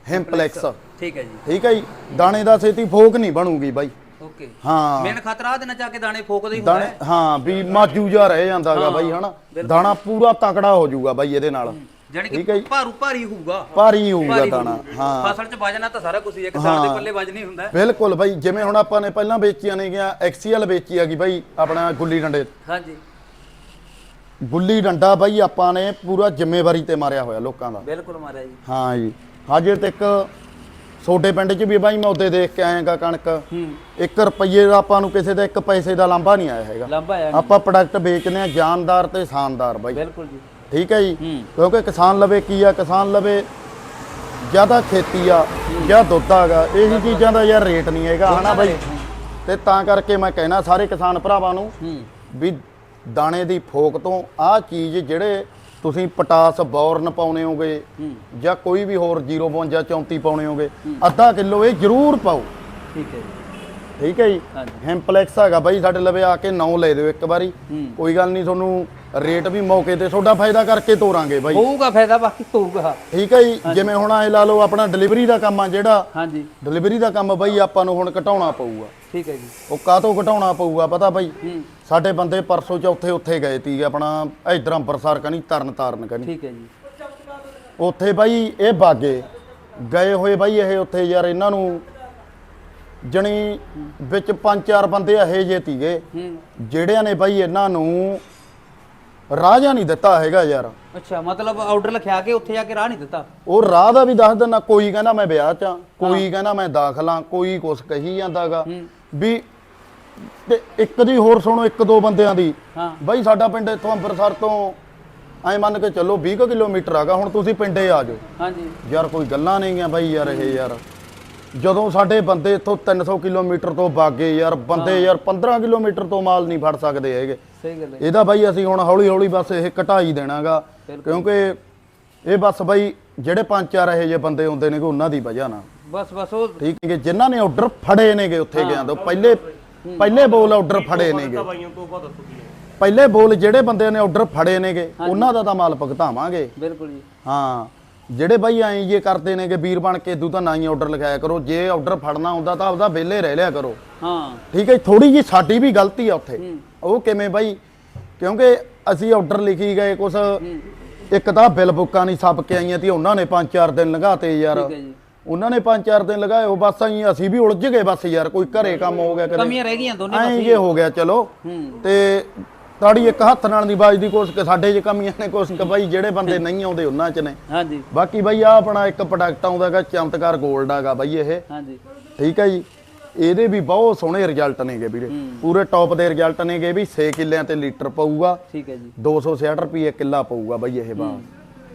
ਹੈਂਪਲੈਕਸ ਠੀਕ ਹੈ ਜੀ। ਠੀਕ ਹੈ ਜੀ? ਦਾਣੇ ਦਾ ਛੇਤੀ ਫੋਕ ਨਹੀਂ ਬਣੂਗੀ ਬਾਈ। ਓਕੇ। ਹਾਂ। ਮੇਨ ਖਤਰਾ ਦੇਣਾ ਚਾ ਕੇ ਦਾਣੇ ਫੋਕਦੇ ਹੀ ਹੁੰਦਾ ਹੈ। ਹਾਂ ਵੀ ਮਾਜੂ ਜਾ ਰਹਿ ਜਾਂਦਾਗਾ ਬਾਈ ਹਨਾ? ਦਾਣਾ ਪੂਰਾ ਤਕੜਾ ਹੋ ਜਾਊਗਾ ਬਾਈ ਇਹਦੇ ਨਾਲ। ਜਾਨੀ ਠੀਕ ਹੈ ਕਿ ਜੀ। ਭਾਰੂ ਭਾਰੀ ਹੋਊਗਾ। ਭਾਰੀ ਹੋਊਗਾ ਭਾਰੀ ਦਾਣਾ ਹੋਊਗਾ। ਹਾਂ। ਫਸਲ ਚ ਵਜਣਾ ਤਾਂ ਸਾਰਾ ਕੁਝ ਹੀ ਹੈ ਕਿਸਾਨ ਦੇ ਪੱਲੇ ਵਜਨ ਹੀ। ਹੁੰਦਾ। ਬਿਲਕੁਲ ਬਾਈ ਜਿਵੇਂ ਹੁਣ ਆਪਾਂ ਨੇ ਪਹਿਲਾਂ ਵੇਚੀਆਂ ਨੇ ਗਿਆ ਐਕਸੀਐਲ ਵੇਚੀ ਹੈਗੀ ਬਾਈ ਆਪਣਾ ਗੁੱਲੀ ਡੰਡੇ ਹਾਂਜੀ। ਗੁੱਲੀ ਡੰਡਾ ਬਾਈ ਆਪਾਂ ਨੇ ਪੂਰਾ ਜ਼ਿੰਮੇਵਾਰੀ ਤੇ ਮਾਰਿਆ ਹੋਇਆ ਲੋਕਾਂ ਦਾ। ਬਿਲਕੁਲ ਮਾਰਿਆ ਜੀ। ਹਾਂ ਜੀ। ਹਜੇ ਤੱਕ ਛੋਟੇ ਪਿੰਡ 'ਚ ਵੀ ਬਾਈ ਮੈਂ ਉੱਤੇ ਦੇਖ ਕੇ ਆਇਆਗਾ ਕਣਕ। ਹੂੰ। 1 ਰੁਪਏ ਦਾ ਆਪਾਂ ਨੂੰ ਕਿਸੇ ਦਾ 1 ਪੈਸੇ ਦਾ ਲਾਂਭਾ ਨਹੀਂ ਆਇਆ ਹੈਗਾ। ਲੰਬਾ ਆਇਆ ਆਪਾਂ ਪ੍ਰੋਡਕਟ ਵੇਚਦੇ ਆ ਜਾਨਦਾਰ ਤੇ ਸ਼ਾਨਦਾਰ ਬਾਈ। ਬਿਲਕੁਲ ਜੀ। ਠੀਕ ਹੈ ਜੀ। ਕਿਉਂਕਿ ਕਿਸਾਨ ਲਵੇ ਕੀ ਆ ਕਿਸਾਨ ਲਵੇ ਜ਼ਿਆਦਾ ਖੇਤੀ ਆ ਜਾਂ ਦੁੱਧ ਆਗਾ ਇਹੀ ਚੀਜ਼ਾਂ ਦਾ ਯਾਰ ਰੇਟ ਨਹੀਂ ਹੈਗਾ ਹਨਾ ਬਾਈ? ਤੇ ਤਾਂ ਕਰਕੇ ਮੈਂ ਕਹਿਣਾ ਸਾਰੇ ਕਿਸਾਨ ਭਰਾਵਾਂ ਨੂੰ ਵੀ ਦਾਣੇ ਦੀ ਫੋਕ ਤੋਂ ਆਹ ਚੀਜ਼ ਜਿਹੜੇ ਤੁਸੀਂ ਪਟਾਸ ਬੌਰਨ ਪਾਉਣੇ ਹੋਗੇ ਜਾਂ ਕੋਈ ਵੀ ਹੋਰ 052 34 ਪਾਉਣੇ ਹੋਗੇ ਅੱਧਾ ਕਿਲੋ ਇਹ ਜ਼ਰੂਰ ਪਾਓ। ਠੀਕ ਹੈ ਜੀ। ਠੀਕ ਹੈ ਜੀ। ਹੈਂਪਲੈਕਸ ਹੈਗਾ ਬਾਈ ਸਾਡੇ ਲਵੇ ਆ ਕੇ ਨੌ ਲੈ ਦਿਓ ਇੱਕ ਵਾਰੀ। ਕੋਈ ਗੱਲ ਨਹੀਂ ਤੁਹਾਨੂੰ ਰੇਟ ਵੀ ਮੌਕੇ ਤੇ ਤੁਹਾਡਾ ਫਾਇਦਾ ਕਰਕੇ ਤੋਰਾਂਗੇ ਬਾਈ। ਹੋਊਗਾ ਫਾਇਦਾ ਬਾਕੀ ਹੋਊਗਾ ਠੀਕ ਹੈ ਜੀ? ਜਿਵੇਂ ਹੁਣ ਇਹ ਲਾ ਲਓ ਆਪਣਾ ਡਿਲੀਵਰੀ ਦਾ ਕੰਮ ਆ ਜਿਹੜਾ। ਹਾਂਜੀ। ਡਿਲੀਵਰੀ ਦਾ ਕੰਮ ਬਾਈ ਆਪਾਂ ਨੂੰ ਹੁਣ ਘਟਾਉਣਾ ਪਊਗਾ। ਠੀਕ ਹੈ ਜੀ। ਉਹ ਕਾਹਤੋਂ ਘਟਾਉਣਾ ਪਊਗਾ ਪਤਾ ਬਾਈ? ਸਾਡੇ ਬੰਦੇ ਪਰਸੋਂ ਚੌਥੇ ਉੱਥੇ ਗਏ ਤੀ ਆਪਣਾ ਇਧਰ ਅੰਬਰਸਰ ਕਨੀ ਤਰਨ ਤਾਰਨ ਕਨੀ। ਠੀਕ ਹੈ ਜੀ। ਉੱਥੇ ਬਾਈ ਇਹ ਬਾਗੇ ਗਏ ਹੋਏ ਬਾਈ ਇਹ ਉੱਥੇ ਯਾਰ ਇਹਨਾਂ ਨੂੰ ਜਣੀ ਵਿੱਚ ਪੰਜ ਚਾਰ ਬੰਦੇ ਇਹੋ ਜਿਹੇ ਤੀਗੇ ਜਿਹੜਿਆਂ ਨੇ ਬਾਈ ਇਹਨਾਂ ਨੂੰ ਰਾਜਾ ਨਹੀਂ ਦਿੱਤਾ ਹੈਗਾ ਯਾਰ। ਅੱਛਾ ਮਤਲਬ ਆਰਡਰ ਲਿਖਿਆ ਕੇ ਉੱਥੇ ਜਾ ਕੇ ਰਾਹ ਨਹੀਂ ਦਿੱਤਾ? ਉਹ ਰਾਹ ਦਾ ਵੀ ਦੱਸ ਦਿੰਦਾ ਕੋਈ ਕਹਿੰਦਾ ਮੈਂ ਵਿਆਹ 'ਚ ਆਂ, ਕੋਈ ਕਹਿੰਦਾ ਮੈਂ ਦਾਖਲਾਂ ਕੋਈ ਕੁਛ ਕਹੀ ਜਾਂਦਾਗਾ ਵੀ ਤੇ ਇੱਕ ਦੀ ਹੋਰ ਸੁਣੋ ਇੱਕ ਦੋ ਬੰਦਿਆਂ ਦੀ। ਹਾਂ। ਬਾਈ ਸਾਡਾ ਪਿੰਡ ਇੱਥੋਂ ਅੰਮ੍ਰਿਤਸਰ ਤੋਂ ਐ ਮੰਨ ਕੇ ਚੱਲੋ 20 ਕੁ ਕਿਲੋਮੀਟਰ ਆਗਾ ਹੁਣ ਤੁਸੀਂ ਪਿੰਡੇ ਆ ਜਾਓ। ਹਾਂਜੀ। ਯਾਰ ਕੋਈ ਗੱਲਾਂ ਨਹੀਂ ਗਿਆ ਬਾਈ ਯਾਰ ਇਹ ਯਾਰ। ਜਦੋਂ ਸਾਡੇ ਬੰਦੇ ਇੱਥੋਂ 300 ਕਿਲੋਮੀਟਰ ਤੋਂ ਬਾਗੇ ਯਾਰ ਬੰਦੇ ਯਾਰ 15 ਕਿਲੋਮੀਟਰ ਤੋਂ ਮਾਲ ਨਹੀਂ ਫੜ ਸਕਦੇ ਹੈਗੇ। ਸਹੀ ਗੱਲ ਹੈ। ਇਹਦਾ ਬਾਈ ਅਸੀਂ ਹੁਣ ਹੌਲੀ ਹੌਲੀ ਬਸ ਇਹ ਘਟਾਈ ਦੇਣਾਗਾ ਕਿਉਂਕਿ ਇਹ ਬਸ ਬਾਈ ਜਿਹੜੇ ਪੰਜ ਚਾਰ ਇਹੋ ਜਿਹੇ ਬੰਦੇ ਹੁੰਦੇ ਨੇਗੇ ਉਹਨਾਂ ਦੀ ਵਜ੍ਹਾ ਨਾਲ। ਬਸ ਬਸ ਉਹ ਠੀਕ ਹੈ ਜਿਨ੍ਹਾਂ ਨੇ ਆਰਡਰ ਫੜੇ ਨੇਗੇ ਉੱਥੇ ਗਿਆ ਤੋਂ ਪਹਿਲੇ ਪਹਿਲੇ ਬੋਲ ਆਰਡਰ ਫੜੇ ਨੇਗੇ। ਦਵਾਈਆਂ ਤੋਂ ਬਾਅਦ ਕੀ ਪਹਿਲੇ ਬੋਲ ਜਿਹੜੇ ਬੰਦਿਆਂ ਨੇ ਆਰਡਰ ਫੜੇ ਨੇਗੇ ਉਹਨਾਂ ਦਾ ਤਾਂ ਮਾਲ ਭੁਗਤਾਵਾਂਗੇ। ਬਿਲਕੁਲ ਜੀ। ਹਾਂ ਜਿਹੜੇ ਬਾਈ ਐਂ ਜੇ ਕਰਦੇ ਨੇਗੇ ਵੀਰ ਬਣ ਕੇ ਦੂ ਤਾਂ ਨਾ ਹੀ ਆਰਡਰ ਲਿਖਾਇਆ ਕਰੋ। ਜੇ ਆਰਡਰ ਫੜਨਾ ਹੁੰਦਾ ਤਾਂ ਆਪਦਾ ਵਿਹਲੇ ਰਹਿ ਲਿਆ ਕਰੋ। ਹਾਂ। ਠੀਕ ਹੈ ਥੋੜੀ ਜੀ ਸਾਡੀ ਵੀ ਗਲਤੀ ਆ ਉੱਥੇ। ਉਹ ਕਿਵੇਂ ਬਾਈ? ਕਿਉਂਕਿ ਅਸੀਂ ਆਰਡਰ ਲਿਖੀ ਗਏ ਕੁਛ। ਇੱਕ ਤਾਂ ਬਿੱਲ ਬੁੱਕਾਂ ਨਹੀਂ ਛਾਪ ਕੇ ਆਈਆਂ ਤੀ ਉਹਨਾਂ ਨੇ ਪੰਜ ਚਾਰ ਦਿਨ ਲੰਘਾਤੇ ਯਾਰ। ਠੀਕ ਹੈ ਜੀ। ਉਹਨਾਂ ਨੇ ਪੰਜ ਚਾਰ ਦਿਨ ਲਗਾਏ ਉਹ ਬਸ ਅਸੀਂ ਅਸੀਂ ਵੀ ਉਲਝ ਗਏ ਬਸ ਯਾਰ ਕੋਈ ਘਰੇ ਕੰਮ ਹੋ ਗਿਆ ਕਦੇ। ਕਮੀਆਂ ਰਹਿ ਗਈਆਂ ਦੋਨੇ ਐਂ ਪਾਸੇ ਜੇ ਹੋ ਗਿਆ ਚਲੋ। ਤੇ ਤਾੜੀ ਇੱਕ ਹੱਥ ਨਾਲ ਦੀ ਬਾਜ ਦੀ ਕੋਸ਼ਿਸ਼ ਸਾਡੇ 'ਚ ਕਮੀਆਂ ਨੇ ਕੋਸ਼ਿਸ਼ ਬਾਈ ਜਿਹੜੇ ਬੰਦੇ ਨਹੀਂ ਆਉਂਦੇ ਉਹਨਾਂ 'ਚ ਨੇ। ਹਾਂਜੀ। ਬਾਕੀ ਬਾਈ ਆ ਆਪਣਾ ਇੱਕ ਪ੍ਰੋਡਕਟ ਆਉਂਦਾਗਾ ਚਮਤਕਾਰ 골ਡ ਆਗਾ ਬਾਈ ਇਹ। ਹਾਂਜੀ। ਠੀਕ ਹੈ ਜੀ। ਇਹਦੇ ਵੀ ਬਹੁਤ ਸੋਹਣੇ ਰਿਜ਼ਲਟ ਨੇਗੇ ਵੀਰੇ। ਪੂਰੇ ਟੌਪ ਦੇ ਰਿਜ਼ਲਟ ਨੇਗੇ ਵੀ 6 ਕਿੱਲਿਆਂ ਤੇ ਲੀਟਰ ਪਊਗਾ। ਠੀਕ ਹੈ ਜੀ। 266 ਰੁਪਏ ਕਿੱਲਾ ਪਊਗਾ ਬਾਈ ਇਹ ਬਾਹ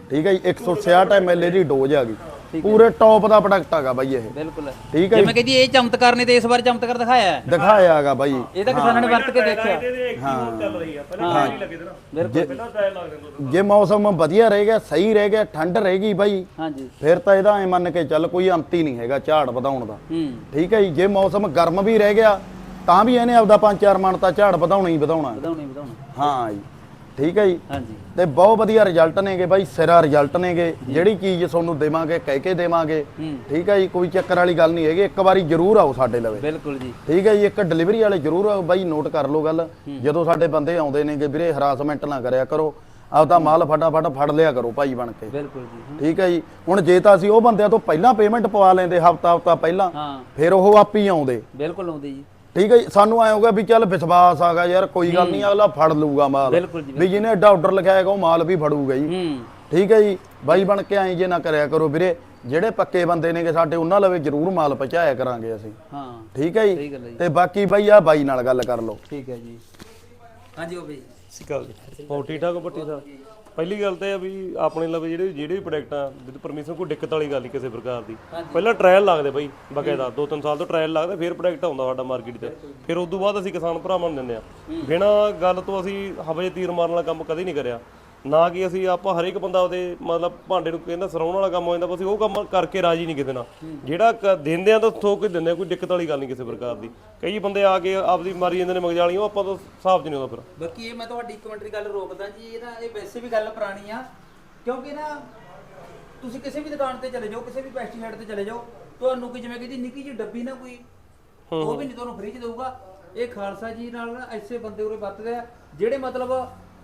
ਠੀਕ ਹੈ ਜੀ 166 ਐਮਐਲ ਦੀ ਡੋਜ਼ ਆ ਗਈ। ਪੂਰੇ ਟੌਪ ਦਾ ਪ੍ਰੋਡਕਟ ਹੈਗਾ ਬਾਈ ਇਹ। ਬਿਲਕੁਲ। ਠੀਕ ਹੈ ਜਿਵੇਂ ਕਿ ਜੀ ਇਹ ਚਮਤਕਾਰ ਨੇ ਤੇ ਇਸ ਵਾਰ ਚਮਤਕਾਰ ਦਿਖਾਇਆ ਹੈ। ਦਿਖਾਇਆ ਹੈਗਾ ਬਾਈ ਇਹ ਤਾਂ ਕਿਸਾਨਾਂ ਨੇ ਵਰਤ ਕੇ ਦੇਖਿਆ। ਹੀ। ਚੱਲ ਰਹੀ ਆ ਪਹਿਲਾਂ ਨਹੀਂ ਲੱਗੇ ਤੇ ਨਾ। ਬਿਲਕੁਲ। ਪਹਿਲਾਂ ਟਾਇਲ ਲੱਗ ਜਾਂਦਾ ਜੇ ਮੌਸਮ ਵਧੀਆ ਰਹੇਗਾ ਸਹੀ ਰਹੇਗਾ ਠੰਡ ਰਹੇਗੀ ਬਾਈ ਹਾਂਜੀ। ਫਿਰ ਤਾਂ ਇਹਦਾ ਐ ਮੰਨ ਕੇ ਚੱਲ ਕੋਈ ਅੰਤ ਹੀ ਨਹੀਂ ਹੈਗਾ ਝਾੜ ਵਧਾਉਣ ਦਾ। ਹੂੰ। ਠੀਕ ਹੈ ਜੀ ਜੇ ਮੌਸਮ ਗਰਮ ਵੀ ਰਹਿ ਗਿਆ ਤਾਂ ਵੀ ਇਹਨੇ ਆਪਦਾ ਪੰਜ ਚਾਰ ਮਣ ਤਾਂ ਝਾੜ ਵਧਾਉਣਾ ਹੀ ਵਧਾਉਣਾ। ਹੈ। ਵਧਾਉਣੇ ਵਧਾਉਣੇ। ਹਾਂ ਜੀ। ਠੀਕ ਹੈ ਜੀ? ਹਾਂਜੀ। ਤੇ ਬਹੁਤ ਵਧੀਆ ਰਿਜ਼ਲਟ ਨੇਗੇ ਬਾਈ ਸਿਰਾ ਰਿਜ਼ਲਟ ਨੇਗੇ। ਜਿਹੜੀ ਚੀਜ਼ ਤੁਹਾਨੂੰ ਦੇਵਾਂਗੇ ਕਹਿ ਕੇ ਦੇਵਾਂਗੇ। ਠੀਕ ਹੈ ਜੀ ਕੋਈ ਚੱਕਰ ਵਾਲੀ ਗੱਲ ਨਹੀਂ ਹੈਗੀ ਇੱਕ ਵਾਰੀ ਜ਼ਰੂਰ ਆਓ ਸਾਡੇ ਲਵੇ। ਬਿਲਕੁਲ ਜੀ। ਠੀਕ ਹੈ ਜੀ ਇੱਕ ਡਿਲੀਵਰੀ ਵਾਲੇ ਜ਼ਰੂਰ ਆਓ ਬਾਈ ਨੋਟ ਕਰ ਲਓ ਗੱਲ। ਜਦੋਂ ਸਾਡੇ ਬੰਦੇ ਆਉਂਦੇ ਨੇਗੇ ਵੀਰੇ ਹਰਾਸਮੈਂਟ ਨਾ ਕਰਿਆ ਕਰੋ। ਆਪਦਾ ਮਾਲ ਫਟਾਫਟ ਫੜ ਲਿਆ ਕਰੋ ਭਾਈ ਬਣ ਕੇ। ਬਿਲਕੁਲ ਜੀ। ਠੀਕ ਹੈ ਜੀ ਹੁਣ ਜੇ ਤਾਂ ਅਸੀਂ ਉਹ ਬੰਦਿਆਂ ਤੋਂ ਪਹਿਲਾਂ ਪੇਮੈਂਟ ਪਵਾ ਲੈਂਦੇ ਹਫਤਾ ਹਫਤਾ ਪਹਿਲਾਂ ਫਿਰ ਉਹ ਆਪ ਹੀ ਆਉਂਦੇ। ਬਿਲਕੁਲ ਆਉਂਦੇ ਜੀ। ਠੀਕ ਹੈ ਜੀ ਸਾਨੂੰ ਐ ਹੋਗਾ ਵੀ ਚੱਲ ਵਿਸ਼ਵਾਸ ਆਗਾ ਯਾਰ ਕੋਈ ਗੱਲ ਨਹੀਂ ਅਗਲਾ ਫੜ ਲੂਗਾ ਮਾਲ। ਬਿਲਕੁਲ ਜੀ ਵੀ ਜਿਹਨੇ ਐਡਾ ਆਰਡਰ ਲਿਖਾਏਗਾ ਉਹ ਮਾਲ ਵੀ ਫੜੂਗਾ ਜੀ। ਹੂੰ। ਠੀਕ ਹੈ ਜੀ ਬਾਈ ਬਣ ਕੇ ਐਂ ਜੇ ਨਾ ਕਰਿਆ ਕਰੋ ਵੀਰੇ ਜਿਹੜੇ ਪੱਕੇ ਬੰਦੇ ਨੇਗੇ ਸਾਡੇ ਉਹਨਾਂ ਲਵੇ ਜ਼ਰੂਰ ਮਾਲ ਪਹੁੰਚਾਇਆ ਕਰਾਂਗੇ ਅਸੀਂ। ਹਾਂ। ਠੀਕ ਹੈ ਸਹੀ ਜੀ ਗੱਲ ਹੈ ਜੀ। ਤੇ ਬਾਕੀ ਬਾਈ ਆ ਬਾਈ ਨਾਲ ਗੱਲ ਕਰ ਲਓ। ਠੀਕ ਹੈ ਜੀ। ਹਾਂਜੀ ਉਹ ਬਈ ਸਿਕਲ ਹੋਰ ਠੀਕ ਠਾਕ ਹੋ ਪੱਟੀ ਸਾਹਿਬ? ਪਹਿਲੀ ਗੱਲ ਤਾਂ ਇਹ ਆ ਵੀ ਆਪਣੇ ਲਵੇ ਜਿਹੜੇ ਜਿਹੜੇ ਵੀ ਪ੍ਰੋਡਕਟ ਆ ਵਿਦ ਪਰਮਿਸ਼ਨ ਕੋਈ ਦਿੱਕਤ ਵਾਲੀ ਗੱਲ ਨਹੀਂ ਕਿਸੇ ਪ੍ਰਕਾਰ ਦੀ। ਪਹਿਲਾਂ ਟ੍ਰਾਇਲ ਲੱਗਦੇ ਬਈ ਬਕਾਇਦਾ ਦੋ ਤਿੰਨ ਸਾਲ ਤੋਂ ਟ੍ਰਾਇਲ ਲੱਗਦਾ ਫਿਰ ਪ੍ਰੋਡਕਟ ਆਉਂਦਾ ਸਾਡਾ ਮਾਰਕੀਟ 'ਚ। ਫਿਰ ਉਸ ਤੋਂ ਬਾਅਦ ਅਸੀਂ ਕਿਸਾਨ ਭਰਾਵਾਂ ਨੂੰ ਦਿੰਦੇ ਆ। ਬਿਨਾਂ ਗੱਲ ਤੋਂ ਅਸੀਂ ਹਵੇ ਤੀਰ ਮਾਰਨ ਵਾਲਾ ਕੰਮ ਕਦੇ ਨਹੀਂ ਕਰਿਆ। ਨਾ ਕਿ ਅਸੀਂ ਆਪਾਂ ਹਰੇਕ ਬੰਦਾ ਉਹਦੇ ਮਤਲਬ ਭਾਂਡੇ ਨੂੰ ਕਹਿੰਦਾ ਸਰਾਉਣ ਵਾਲਾ ਕੰਮ ਹੋ ਜਾਂਦਾ ਬਸ ਉਹ ਕੰਮ ਕਰਕੇ ਰਾਜੀ ਨਹੀਂ ਕਿਤੇ ਨਾ ਜਿਹੜਾ ਕ- ਦਿੰਦੇ ਆ ਤਾਂ ਥੋਕ ਕੇ ਦਿੰਦੇ ਆ ਕੋਈ ਦਿੱਕਤ ਵਾਲੀ ਗੱਲ ਨਹੀਂ ਕਿਸੇ ਪ੍ਰਕਾਰ ਦੀ। ਕਈ ਬੰਦੇ ਆ ਕੇ ਆਪਦੀ ਮਾਰੀ ਜਾਂਦੇ ਨੇ ਮਗਜਾਲੀਆਂ ਉਹ ਆਪਾਂ ਤੋਂ ਹਿਸਾਬ 'ਚ ਨਹੀਂ ਆਉਂਦਾ ਫਿਰ। ਬਾਕੀ ਇਹ ਮੈਂ ਤੁਹਾਡੀ ਇੱਕ ਮਿੰਟ ਦੀ ਗੱਲ ਰੋਕਦਾ ਜੀ ਇਹ ਨਾ ਇਹ ਵੈਸੇ ਵੀ ਗੱਲ ਪੁਰਾਣੀ ਆ ਕਿਉਂਕਿ ਨਾ ਤੁਸੀਂ ਕਿਸੇ ਵੀ ਦੁਕਾਨ ਤੇ ਚਲੇ ਜਾਓ ਕਿਸੇ ਵੀ ਪੈਸਟੀਸਾਈਡ ਤੇ ਚਲੇ ਜਾਓ ਤੁਹਾਨੂੰ ਕੋਈ ਜਿਵੇਂ ਕਿ ਨਿੱਕੀ ਜਿਹੀ ਡੱਬੀ ਨਾ ਕੋਈ ਉਹ ਵੀ ਨਹੀਂ ਤੁਹਾਨੂੰ ਫ੍ਰੀ ਚ ਦਊਗਾ। ਇਹ ਖਾਲਸਾ ਜੀ ਨਾਲ ਨਾ ਐਸੇ ਬੰਦੇ ਉਰੇ ਵਰਤਦੇ ਆ ਜਿਹੜੇ ਮਤਲਬ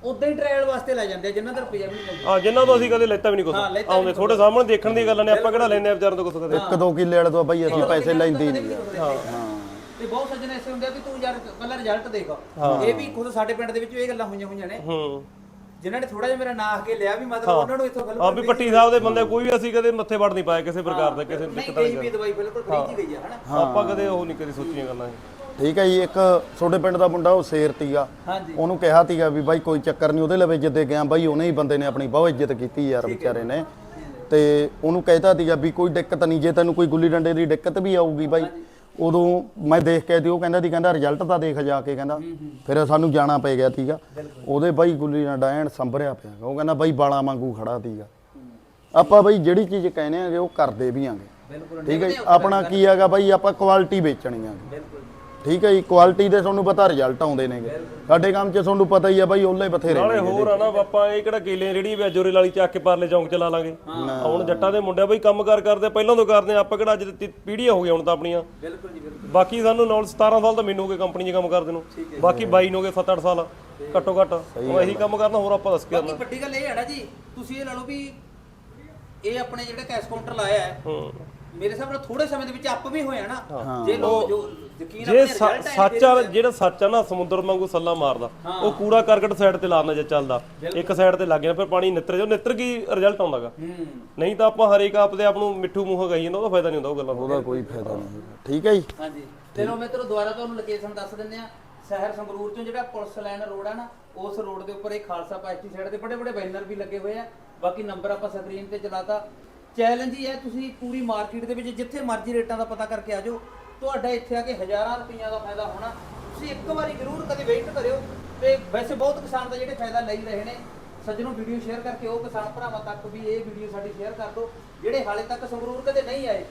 ਉਦਾਂ ਹੀ ਟ੍ਰਾਇਲ ਵਾਸਤੇ ਲੈ ਜਾਂਦੇ ਆ ਜਿਨ੍ਹਾਂ ਦਾ ਰੁਪਈਆ ਵੀ ਨਹੀਂ ਮਿਲਦਾ ਆ ਜਿਨ੍ਹਾਂ ਤੋਂ ਅਸੀਂ ਕਦੇ ਲੈਤਾ ਵੀ ਨਹੀਂ ਕੁਝ ਹਾਂ, ਲੈਤਾ ਆਉਂਦੇ ਤੁਹਾਡੇ ਸਾਹਮਣੇ ਦੇਖਣ ਦੀ ਗੱਲ ਨੇ ਆਪਾਂ ਕਿਹੜਾ ਲੈਂਦੇ ਆ ਵਿਚਾਰਾਂ ਤੋਂ ਕੁਝ ਕਦੇ? ਇੱਕ ਦੋ ਕਿੱਲੇ ਵਾਲੇ ਤੋਂ ਬਾਈ ਅਸੀਂ ਪੈਸੇ ਲੈਂਦੇ ਹੀ ਨਹੀਂ ਹਾਂ। ਤੇ ਬਹੁਤ ਸੱਜਣ ਐਸੇ ਹੁੰਦੇ ਆ ਵੀ ਤੂੰ ਯਾਰ ਪਹਿਲਾਂ ਰਿਜ਼ਲਟ ਦੇਖ। ਇਹ ਵੀ ਖੁਦ ਸਾਡੇ ਪਿੰਡ ਦੇ ਵਿੱਚ ਇਹ ਗੱਲਾਂ ਹੋਈਆਂ ਹੋਈਆਂ ਨੇ। ਹੂੰ। ਜਿਨ੍ਹਾਂ ਨੇ ਥੋੜਾ ਜਿਹਾ ਮੇਰਾ ਨਾਂ ਅੱਗੇ ਲਿਆ ਵੀ ਮਤਲਬ ਉਹਨਾਂ ਨੂੰ ਇੱਥੋਂ ਆ ਵੀ ਪੱਟੀ ਸਾਹਿਬ ਦੇ ਬੰਦੇ ਕੋਈ ਵੀ ਅਸੀਂ ਕਦੇ ਮੱਥੇ ਵੜ ਨਹੀਂ ਪਾਏ ਕਿਸੇ ਪ੍ਰਕਾਰ ਦਾ ਕਿਸੇ ਨਹੀਂ ਦਿੱਕਤ ਗਈ ਵੀ ਦਵਾਈ ਬਿਲਕੁਲ ਫ੍ਰੀ ਚ ਹੀ ਗਈ ਆ ਹਨਾ? ਆਪਾਂ ਕਦੇ ਉਹ ਨਹੀਂ ਕਦੇ ਸੋਚੀਆਂ ਗੱਲਾਂ ਇਹ। ਠੀਕ ਹੈ ਜੀ ਇੱਕ ਛੋਟੇ ਪਿੰਡ ਦਾ ਮੁੰਡਾ ਉਹ ਸ਼ੇਰ ਤੀਗਾ ਹਾਂਜੀ। ਉਹਨੂੰ ਕਿਹਾ ਤੀਗਾ ਵੀ ਬਾਈ ਕੋਈ ਚੱਕਰ ਨਹੀਂ ਉਹਦੇ ਲਵੇ ਜਿੱਦੇ ਗਿਆ ਬਾਈ ਉਹਨੇ ਹੀ ਬੰਦੇ ਨੇ ਆਪਣੀ ਬਹੁਤ ਇੱਜ਼ਤ ਕੀਤੀ ਯਾਰ ਵਿਚਾਰੇ ਨੇ। ਤੇ ਉਹਨੂੰ ਕਹਿਤਾ ਤੀਗਾ ਵੀ ਕੋਈ ਦਿੱਕਤ ਨਹੀਂ ਜੇ ਤੈਨੂੰ ਕੋਈ ਗੁੱਲੀ ਡੰਡੇ ਦੀ ਦਿੱਕਤ ਵੀ ਆਊਗੀ ਬਾਈ ਉਦੋਂ ਮੈਂ ਦੇਖ ਕੇ ਤੇ ਉਹ ਕਹਿੰਦਾ ਦੀ ਕਹਿੰਦਾ ਰਿਜ਼ਲਟ ਤਾਂ ਦੇਖ ਜਾ ਕੇ ਕਹਿੰਦਾ। ਫਿਰ ਸਾਨੂੰ ਜਾਣਾ ਪੈ ਗਿਆ ਸੀਗਾ ਉਹਦੇ ਬਾਈ ਗੁੱਲੀ ਨਾਲ ਡਾਇਣ ਸੰਭਰਿਆ ਪਿਆ। ਉਹ ਕਹਿੰਦਾ ਬਾਈ ਬਾਲਾ ਵਾਂਗੂ ਖੜਾ ਸੀਗਾ ਆਪਾਂ ਬਾਈ ਜਿਹੜੀ ਚੀਜ਼ ਕਹਿੰਦੇ ਆਗੇ ਉਹ ਕਰਦੇ ਵੀ ਆਂਗੇ ਠੀਕ ਹੈ ਆਪਣਾ ਕੀ ਹੈਗਾ ਬਾਈ ਆਪਾਂ ਕੁਆਲਿਟੀ ਵੇਚਣੀ ਬਿਲਕੁਲ। ਠੀਕ ਹੈ ਜੀ ਕੁਆਲਿਟੀ ਦੇ ਤੁਹਾਨੂੰ ਪਤਾ ਰਿਜ਼ਲਟ ਆਉਂਦੇ ਨੇਗੇ। ਸਾਡੇ ਕੰਮ 'ਚ ਤੁਹਾਨੂੰ ਪਤਾ ਹੀ ਆ ਬਾਈ ਉਹਲੇ ਬਥੇਰੇ ਨਾਲੇ ਹੋਰ ਆ ਨਾ ਆਪਾਂ ਇਹ ਕਿਹੜਾ ਕੇਲੇ ਜਿਹੜੀ ਵੀ ਅਜੋਰੇ ਵਾਲੀ ਚੱਕ ਕੇ ਪਰਲੇ ਚੌਂਕ ਚ ਲਾ ਲਾਂਗੇ। ਹੁਣ ਜੱਟਾਂ ਦੇ ਮੁੰਡੇ ਬਈ ਕੰਮ ਕਾਰ ਕਰਦੇ ਆ, ਪਹਿਲਾਂ ਤੋਂ ਕਰਦੇ ਆ, ਆਪਾਂ ਕਿਹੜਾ ਅੱਜ ਦੀ ਪੀੜ੍ਹੀਆਂ ਹੋ ਗਈਆਂ ਹੁਣ ਤਾਂ ਆਪਣੀਆਂ। ਬਿਲਕੁਲ ਜੀ ਬਿਲਕੁਲ। ਬਾਕੀ ਸਾਨੂੰ ਨਾਲ 17 ਸਾਲ ਤਾਂ ਮੈਨੂੰ ਹੋ ਗਏ ਕੰਪਨੀ 'ਚ ਕੰਮ ਕਰਦੇ ਨੂੰ। ਬਾਕੀ 22 ਨੂੰ ਹੋ ਗਏ 7-8 ਸਾਲ ਘੱਟੋ ਘੱਟ। ਹੁਣ ਇਹੀ ਕੰਮ ਕਰਨਾ ਹੋਰ ਆਪਾਂ ਦੱਸ ਕੇ ਬਾਕੀ ਵੱਡੀ ਗੱਲ ਇਹ ਹੈ ਨਾ ਜੀ ਤੁਸੀਂ ਇਹ ਲਾ ਲਓ ਵੀ ਇਹ ਆਪਣੇ ਜਿਹੜੇ ਕੈਸ਼ ਕਾਊਂਟਰ ਲਾਇਆ ਹੈ ਹੂੰ। ਮੇਰੇ ਹਿਸਾਬ ਨਾਲ ਥੋੜੇ ਸਮੇਂ ਦੇ ਵਿੱਚ ਅੱਪ ਵੀ ਹੋਇਆ ਨਾ। ਜੇ ਲੋਕ ਜੋ ਯਕੀਨ ਜੇ ਸ- ਸੱਚ ਜਿਹੜਾ ਸੱਚ ਨਾ ਸਮੁੰਦਰ ਵਾਂਗੂ ਸੱਲਾ ਮਾਰਦਾ। ਉਹ ਕੂੜਾ ਕਰਕਟ ਸਾਈਡ ਤੇ ਲਾਣਾ ਜੇ ਚੱਲਦਾ। ਇੱਕ ਸਾਈਡ ਤੇ ਲੱਗ ਗਿਆ ਫਿਰ ਪਾਣੀ ਨਿੱਤਰ ਜਾ ਨਿੱਤਰ ਕੀ ਰਿਜ਼ਲਟ ਆਉਂਦਾਗਾ? ਹੂੰ। ਨਹੀਂ ਤਾਂ ਆਪਾਂ ਹਰੇਕ ਆਪ ਦੇ ਆਪ ਨੂੰ ਮਿੱਠੂ ਮੂੰਹ ਕਹੀ ਜਾਂਦਾ ਉਹਦਾ ਫਾਇਦਾ ਨਹੀਂ ਹੁੰਦਾ ਉਹ ਗੱਲਾਂ। ਉਹਦਾ ਕੋਈ ਫਾਇਦਾ ਨਹੀਂ। ਠੀਕ ਹੈ ਜੀ? ਹਾਂਜੀ। ਚਲੋ ਮਿੱਤਰੋ ਦੁਬਾਰਾ ਤੁਹਾਨੂੰ ਲੋਕੇਸ਼ਨ ਦੱਸ ਦਿੰਦੇ ਆ ਸ਼ਹਿਰ ਸੰਗਰੂਰ ਤੋਂ ਜਿਹੜਾ ਪੁਲਿਸ ਲਾਈਨ ਰੋਡ ਆ ਨਾ ਉਸ ਰੋਡ ਦੇ ਉੱਪਰ ਇਹ ਖਾਲਸਾ ਪੈਸਟੀਸਾਈਡ ਦੇ ਬੜੇ ਬੜੇ ਬੈਨਰ ਵੀ ਲੱਗੇ ਹੋਏ ਆ। ਬਾਕੀ ਨੰਬਰ ਆਪਾਂ ਸਕਰੀਨ ਤੇ ਚਲਾਤਾ ਚੈਲੰਜ ਹੀ ਹੈ, ਤੁਸੀਂ ਪੂਰੀ ਮਾਰਕੀਟ ਦੇ ਵਿੱਚ ਜਿੱਥੇ ਮਰਜ਼ੀ ਰੇਟਾਂ ਦਾ ਪਤਾ ਕਰਕੇ ਆ ਜਾਓ। ਤੁਹਾਡਾ ਇੱਥੇ ਆ ਕੇ ਹਜ਼ਾਰਾਂ ਰੁਪਈਆ ਦਾ ਫਾਇਦਾ ਹੋਣਾ। ਤੁਸੀਂ ਇੱਕ ਵਾਰੀ ਜ਼ਰੂਰ ਕਦੇ ਵੇਟ ਕਰਿਓ ਤੇ ਵੈਸੇ ਬਹੁਤ ਕਿਸਾਨ ਤਾਂ ਜਿਹੜੇ ਫਾਇਦਾ ਲਈ ਰਹੇ ਨੇ। ਸੱਜਣੋਂ ਵੀਡੀਓ ਸ਼ੇਅਰ ਕਰਕੇ ਉਹ ਕਿਸਾਨ ਭਰਾਵਾਂ ਤੱਕ ਵੀ ਇਹ ਵੀਡੀਓ ਸਾਡੀ ਸ਼ੇਅਰ ਕਰ ਦਿਓ। ਜਿਹੜੇ ਹਾਲੇ ਤੱਕ ਸੰਗਰੂਰ ਕਦੇ ਨਹੀਂ ਆਏ